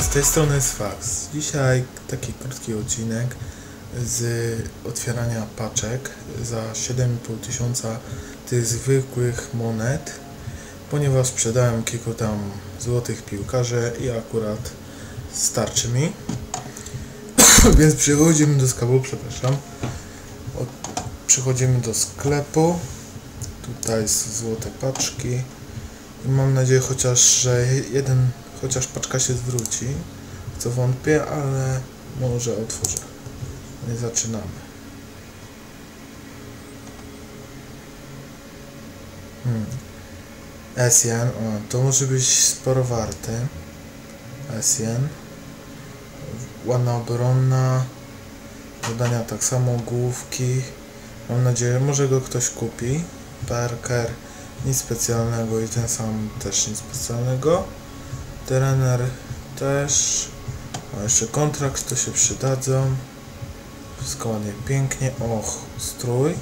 z tej strony jest Fax. Dzisiaj taki krótki odcinek z otwierania paczek za 7,5 tysiąca tych zwykłych monet, ponieważ sprzedałem kilku tam złotych piłkarzy i akurat starczy mi. Więc przechodzimy do sklepu, przepraszam. Od, przechodzimy do sklepu. Tutaj są złote paczki. I mam nadzieję chociaż, że jeden, chociaż paczka się zwróci. Co wątpię, ale może otworzę. Nie zaczynamy. Hmm. O, to może być sporo warte. Esjan. Ładna obronna. Zadania tak samo, główki. Mam nadzieję, może go ktoś kupi. Parker, nic specjalnego i ten sam też nic specjalnego. Trener też. A jeszcze kontrakt, to się przydadzą. Wszystko ładnie, pięknie. Och, strój.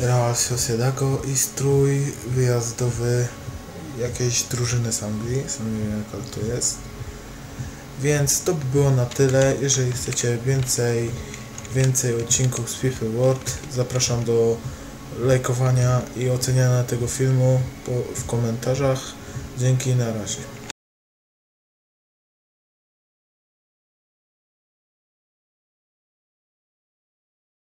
Real Sociedado i strój wyjazdowy jakiejś drużyny z Anglii. Sam nie wiem jaka to jest. Więc to by było na tyle. Jeżeli chcecie więcej, więcej odcinków z FIFA World, zapraszam do lajkowania i oceniania tego filmu w komentarzach. Dzięki, na razie.